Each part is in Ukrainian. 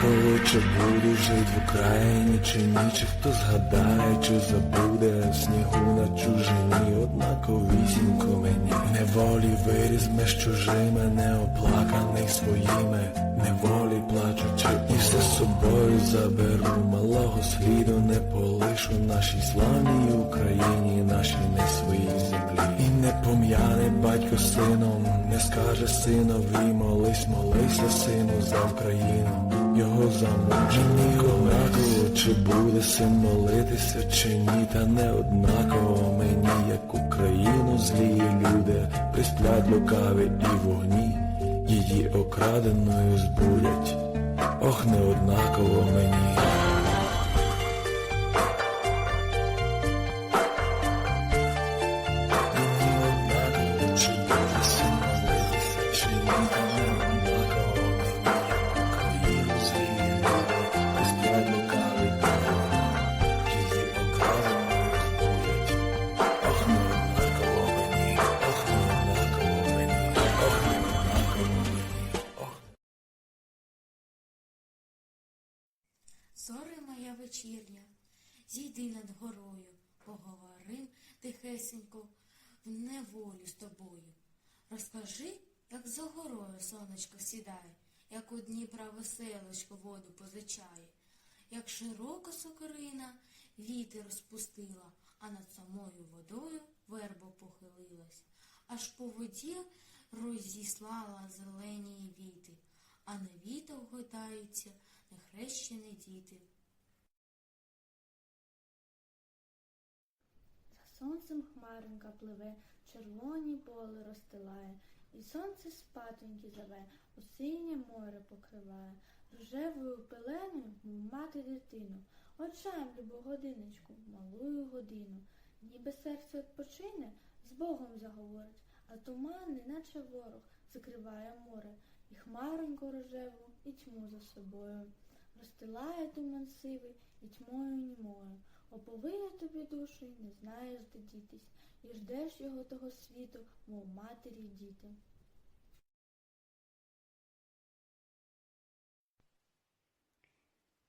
Чи буду жить в Україні, чи ні, чи хто згадає, чи забуде снігу на чужині, однаковісінько мені. Неволі виріс меж чужими, неоплаканий своїми, неволі плачучи, і все з собою заберу, малого сліду не полишу нашій славній Україні, нашій не своїй землі. І не пом'яне батько сином, не скаже синові, молись, молися, сину, за Україну, його замучені однаково, чи буде син молитися, чи ні, та не однаково. Мені, як Україну злі люди, присплять лукаві і вогні, її окраденою збурять, ох, не однаково мені. Зоре моя вечірня, зійди над горою, поговорим тихесенько в неволю з тобою. Розкажи, як за горою сонечко сідає, як у Дніпра веселочко воду позичає, як широка сокорина вітер розпустила, а над самою водою верба похилилась, аж по воді розіслала зелені віти, а на вітах гойдаються нехрещені діти. За сонцем хмаринка пливе, червоні поле розстилає, і сонце спатоньки зове, у синє море покриває, рожевою пеленою мати дитину, очам любу годиночку, малую годину, ніби серце відпочине, з Богом заговорить, а туман, неначе ворог, закриває море, і хмароньку рожеву, і тьму за собою. Розстилає туман сивий і тьмою німою, оповиє тобі душу й не знаєш, де дітись, і ждеш його того світу, мов матері й діти.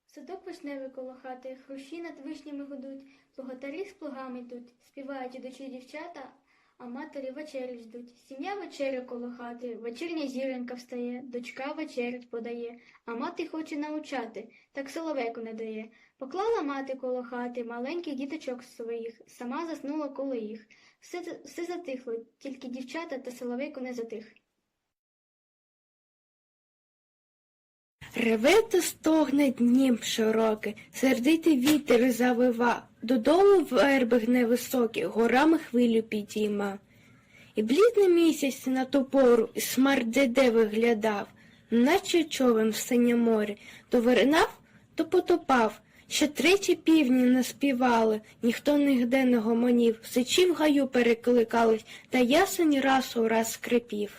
Садок вишневий коло хати, хрущі над вишнями гудуть, плуготарі з плугами йдуть, співають ідучі дівчата, а матері вечерю ждуть. Сім'я вечеря коло хати, вечірня зіронька встає, дочка вечерять подає, а мати хоче научати, так соловейку не дає. Поклала мати коло хати маленьких діточок своїх, сама заснула коло їх. Все, все затихло, тільки дівчата та соловейко не затих. Реве та стогне днім широкий, сердитий вітер завива, додолу верби гне високі, горами хвилю підійма. І блідний місяць на ту пору і смардеде виглядав, наче човен в синє море, то виринав, то потопав. Ще треті півні не співали, ніхто нігде не гомонів, сичі в гаю перекликались, та ясень раз у раз скрипів.